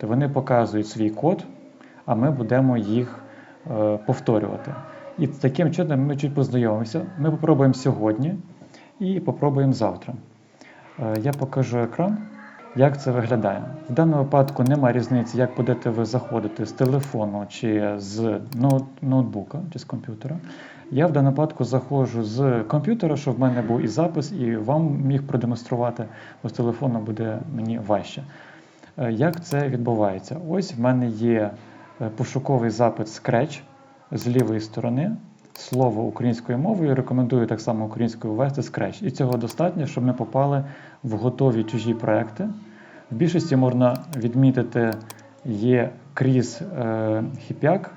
То вони показують свій код, а ми будемо їх е, повторювати. І таким чином ми чуть познайомимося. Ми попробуємо сьогодні і попробуємо завтра. Е, Я покажу екран, як це виглядає. В даному випадку немає різниці, як будете ви заходити з телефону чи з ноут- ноутбука чи з комп'ютера. Я в даному випадку заходжу з комп'ютера, щоб в мене був і запис, і вам міг продемонструвати, бо з телефону буде мені важче. Е, Як це відбувається? Ось в мене є е, пошуковий запит Scratch з лівої сторони. Слово українською мовою рекомендую так само українською ввести Scratch. І цього достатньо, щоб ми попали в готові чужі проекти. В більшості можна відмітити, є Кріс е, Хіпяк.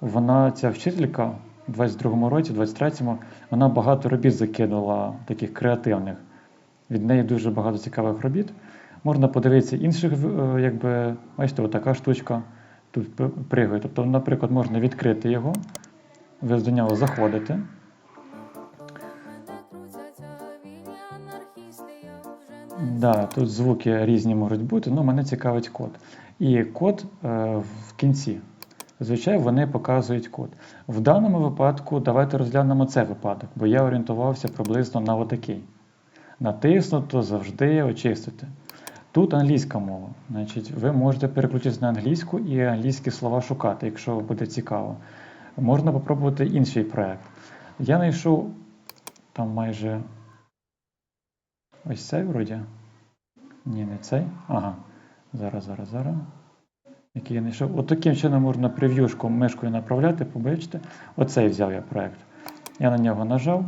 Вона, ця вчителька, в 22-му році, в 23-му, вона багато робіт закинула таких креативних. Від неї дуже багато цікавих робіт. Можна подивитися інших, е, якби, бачите, отака штучка тут пригає. Тобто, наприклад, можна відкрити його, ви до нього заходите. Да, тут звуки різні можуть бути, але мене цікавить код. І код е, в кінці. Зазвичай вони показують код. В даному випадку давайте розглянемо цей випадок, бо я орієнтувався приблизно на отакий. Натиснуто завжди очистити. Тут англійська мова. Значить, ви можете переключитися на англійську і англійські слова шукати, якщо буде цікаво. Можна попробувати інший проект. Я знайшов там майже ось цей вроді. Ні, не цей. Ага. Зараз, зараз, зараз. Який я знайшов. От таким чином можна прев'юшку мишкою направляти, побачите. Оцей взяв я проект. Я на нього нажав.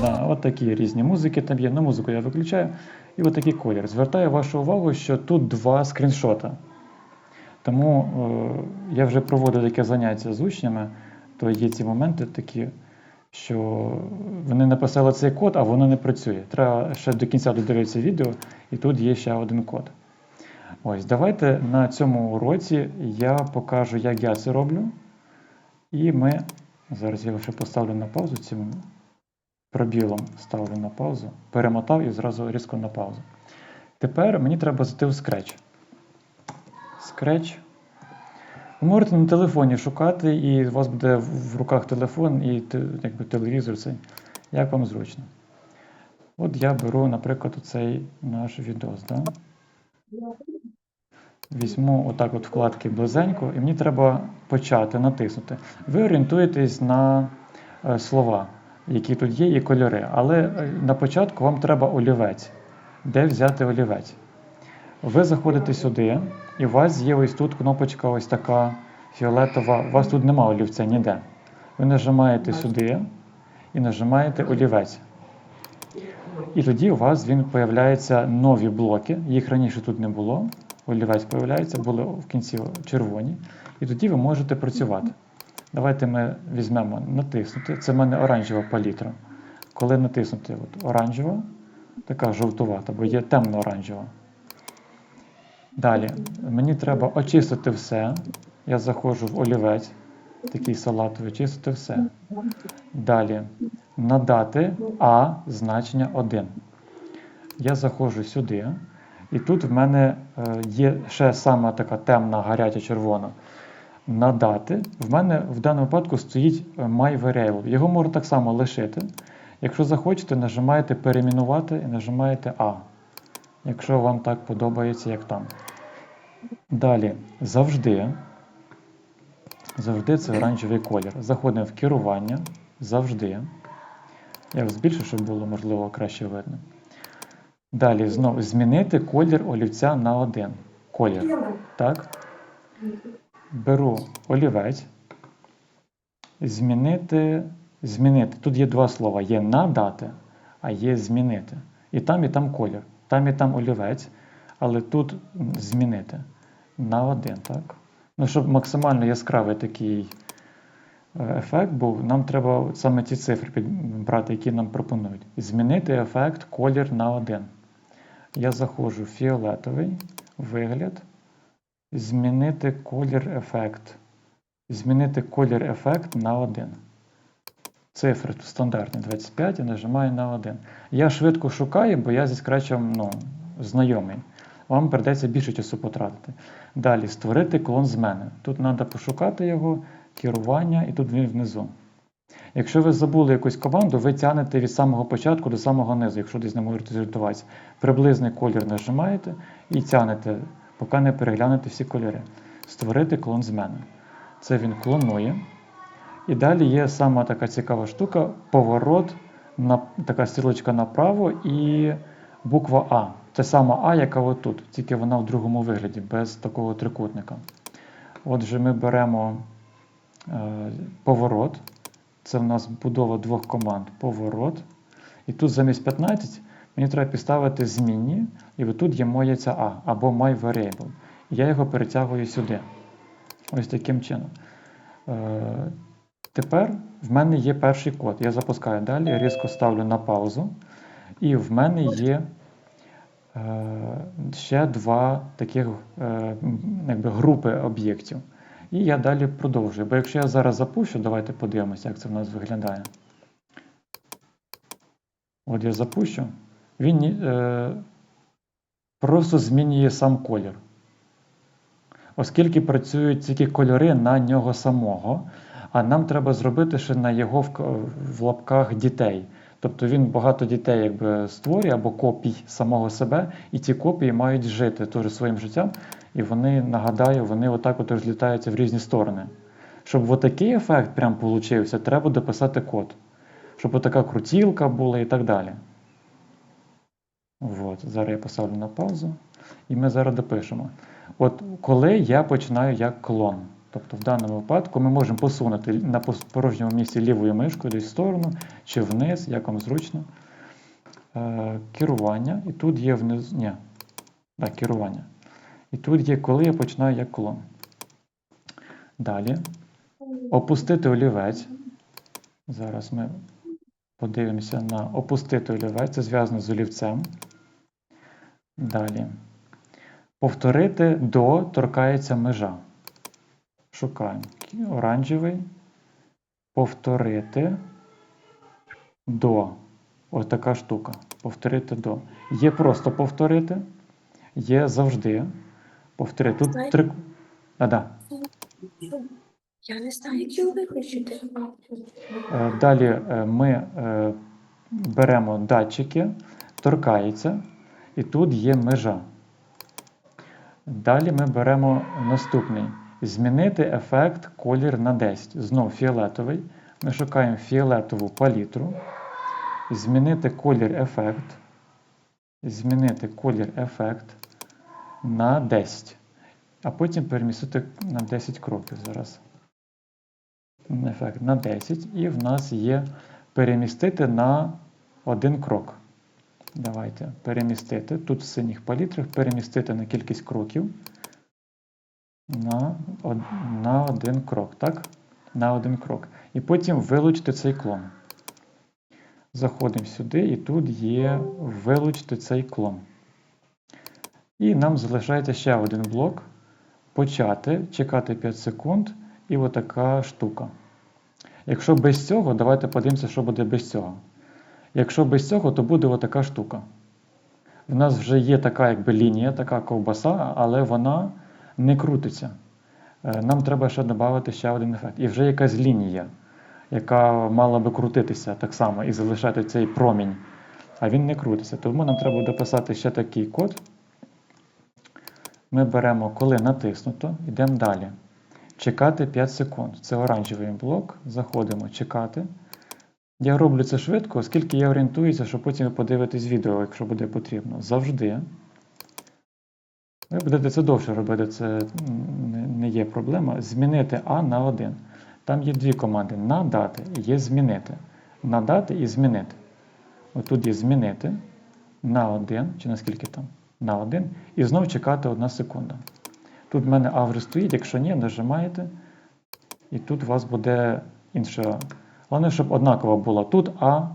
Да, от такі різні музики там є. На музику я виключаю. І от такий колір. Звертаю вашу увагу, що тут два скріншота. Тому е, я вже проводив таке заняття з учнями, то є ці моменти такі, що вони написали цей код, а воно не працює. Треба ще до кінця додивитися відео, і тут є ще один код. Ось, давайте на цьому уроці я покажу, як я це роблю. І ми. Зараз я його ще поставлю на паузу цим пробілом ставлю на паузу, перемотав і зразу різко на паузу. Тепер мені треба зайти в Scratch. Scratch. Ви можете на телефоні шукати, і у вас буде в руках телефон і якби, телевізор цей, як вам зручно. От я беру, наприклад, оцей наш відос. Да? Візьму отак от вкладки близенько, і мені треба почати натиснути. Ви орієнтуєтесь на е, слова, які тут є, і кольори. Але е, на початку вам треба олівець. Де взяти олівець? Ви заходите сюди, і у вас є ось тут кнопочка ось така фіолетова. У вас тут немає олівця ніде. Ви нажимаєте сюди і нажимаєте олівець. І тоді у вас він появляється нові блоки. Їх раніше тут не було. Олівець появляється, були в кінці червоні. І тоді ви можете працювати. Давайте ми візьмемо натиснути. Це в мене оранжева палітра. Коли натиснути от оранжева, така жовтувата, бо є темно-оранжева. Далі, мені треба очистити все. Я заходжу в олівець, такий салатовий, очистити все. Далі надати А значення 1. Я заходжу сюди, і тут в мене е, є ще сама така темна, гаряча червона. Надати. В мене в даному випадку стоїть е, My Variable. Його можна так само лишити. Якщо захочете, нажимаєте перейменувати і нажимаєте А. Якщо вам так подобається, як там. Далі, завжди. Завжди це оранжевий колір. Заходимо в керування. Завжди. Я збільшу, щоб було можливо краще видно. Далі знову змінити колір олівця на один. Колір. Так. Беру олівець. Змінити. Змінити. Тут є два слова: є надати, а є змінити. І там, і там колір. Там і там олівець, але тут змінити. На один, так? Ну, щоб максимально яскравий такий е, ефект був, нам треба саме ці цифри брати, які нам пропонують. Змінити ефект колір на один. Я заходжу в фіолетовий вигляд. Змінити колір ефект. Змінити колір ефект на один. цифри стандартні 25 і нажимаю на 1. Я швидко шукаю, бо я зі скретчем ну, знайомий. Вам придеться більше часу потратити. Далі створити клон з мене. Тут треба пошукати його, керування, і тут він внизу. Якщо ви забули якусь команду, ви тягнете від самого початку до самого низу, якщо десь не можете зорієнтуватися. Приблизний колір нажимаєте і тягнете, поки не переглянете всі кольори. Створити клон з мене. Це він клонує. І далі є сама така цікава штука: поворот, на, така стрілочка направо і буква А. Це сама А, яка отут, тільки вона в другому вигляді, без такого трикутника. Отже, ми беремо е, поворот. Це в нас будова двох команд поворот. І тут замість 15 мені треба підставити змінні, і отут є моє ця А або myVariable. І я його перетягую сюди. Ось таким чином. Е, тепер в мене є перший код. Я запускаю далі, різко ставлю на паузу. І в мене є е, ще два таких е, якби, групи об'єктів. І я далі продовжую. Бо якщо я зараз запущу, давайте подивимося, як це в нас виглядає. От я запущу, він е, просто змінює сам колір. Оскільки працюють тільки кольори на нього самого, а нам треба зробити ще на його в, в лапках дітей. Тобто він багато дітей якби створює або копій самого себе, і ці копії мають жити теж своїм життям, і вони, нагадаю, вони отак от розлітаються в різні сторони. Щоб отакий ефект прям получився, треба дописати код. Щоб отака крутілка була і так далі. От, зараз я поставлю на паузу, і ми зараз допишемо. От коли я починаю як клон. Тобто в даному випадку ми можемо посунути на порожньому місці лівою мишкою десь в сторону чи вниз, як вам зручно. Е, керування. І тут є внизу. Ні. Так, керування. І тут є, коли я починаю як клон. Далі. Опустити олівець. Зараз ми подивимося на опустити олівець. Це зв'язано з олівцем. Далі. Повторити до торкається межа. Шукаємо оранжевий. Повторити до. Ось така штука. Повторити до. Є просто повторити, є завжди. Повторити. Тут Знаєте- три. А, да. Я не знаю, як його виключити. Е, Далі е, ми е, беремо датчики, торкається, і тут є межа. Далі ми беремо наступний. Змінити ефект колір на 10. Знов фіолетовий. Ми шукаємо фіолетову палітру. Змінити колір ефект. Змінити колір ефект на 10. А потім перемістити на 10 кроків зараз на 10, і в нас є перемістити на один крок. Давайте перемістити. Тут в синіх палітрах перемістити на кількість кроків на, на один крок. Так? На один крок. І потім вилучити цей клон. Заходимо сюди, і тут є вилучити цей клон. І нам залишається ще один блок. Почати, чекати 5 секунд, і отака штука. Якщо без цього, давайте подивимося, що буде без цього. Якщо без цього, то буде отака штука. В нас вже є така якби лінія, така ковбаса, але вона не крутиться. Е, Нам треба ще додати ще один ефект. І вже якась лінія, яка мала би крутитися так само і залишати цей промінь. А він не крутиться. Тому нам треба дописати ще такий код. Ми беремо, коли натиснуто, йдемо далі. Чекати 5 секунд. Це оранжевий блок. Заходимо чекати. Я роблю це швидко, оскільки я орієнтуюся, що потім ви подивитесь відео, якщо буде потрібно. Завжди. Ви будете це довше робити, це не є проблема. Змінити А на 1. Там є дві команди: надати і є змінити. Надати і змінити. Отут є змінити на 1, чи наскільки там? На 1. І знову чекати 1 секунда. Тут в мене А вже стоїть, якщо ні, нажимаєте. І тут у вас буде інша. Головне, щоб однакова була тут А,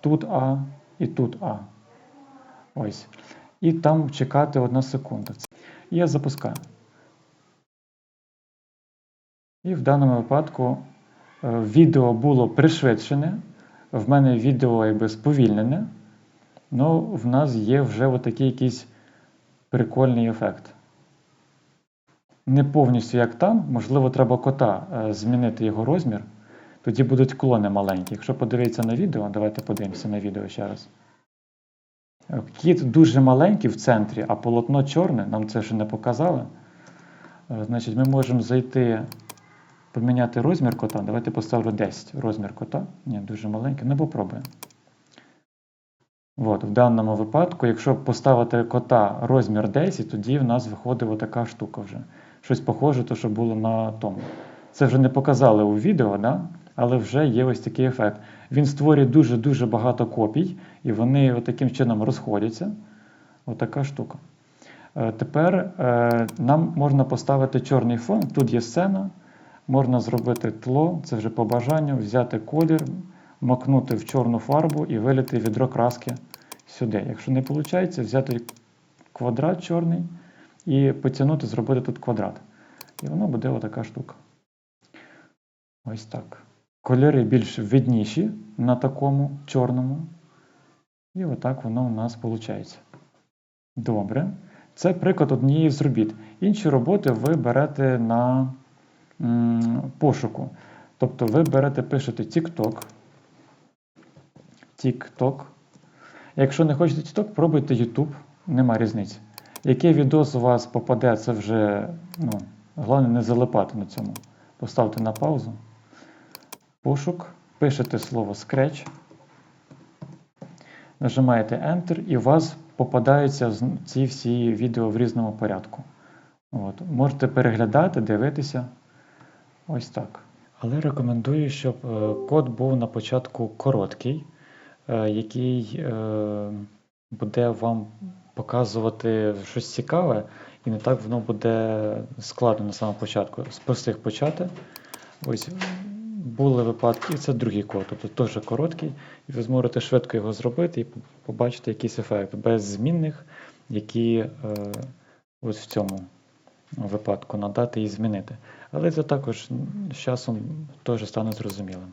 тут А і тут А. Ось. І там чекати 1 секунда. І я запускаю. І в даному випадку е, відео було пришвидшене, в мене відео якби сповільнене, ну в нас є вже отакий якийсь прикольний ефект. Не повністю як там, можливо, треба кота е, змінити його розмір. Тоді будуть клони маленькі. Якщо подивитися на відео, давайте подивимося на відео ще раз. Е, Кіт дуже маленький в центрі, а полотно чорне, нам це ще не показали. Е, Значить, ми можемо зайти, поміняти розмір кота. Давайте поставлю 10 розмір кота. Ні, дуже маленький. Ну, попробуємо. От, в даному випадку, якщо поставити кота розмір 10, тоді в нас виходить отака штука вже. Щось похоже, то, що було на тому. Це вже не показали у відео, да? але вже є ось такий ефект. Він створює дуже-дуже багато копій, і вони таким чином розходяться. Отака штука. Е, Тепер е, нам можна поставити чорний фон. Тут є сцена, можна зробити тло, це вже по бажанню, взяти колір, макнути в чорну фарбу і вилити відро краски сюди. Якщо не виходить, взяти квадрат чорний і потягнути, зробити тут квадрат. І воно буде отака штука. Ось так. Кольори більш видніші на такому чорному. І отак воно у нас виходить. Добре. Це приклад однієї з робіт. Інші роботи ви берете на пошуку. Тобто ви берете, пишете TikTok. TikTok. Якщо не хочете TikTok, пробуйте YouTube, нема різниці. Яке відео з вас попаде, це вже, ну, головне не залипати на цьому. Поставте на паузу. Пошук, пишете слово Scratch, нажимаєте Enter, і у вас попадаються ці всі відео в різному порядку. От. Можете переглядати, дивитися. Ось так. Але рекомендую, щоб е, код був на початку короткий, який е, буде вам показувати щось цікаве, і не так воно буде складно на самому початку. З простих почати. Ось були випадки, і це другий код, тобто теж короткий, і ви зможете швидко його зробити і побачити якийсь ефект без змінних, які е, ось в цьому випадку надати і змінити. Але це також з часом теж стане зрозумілим.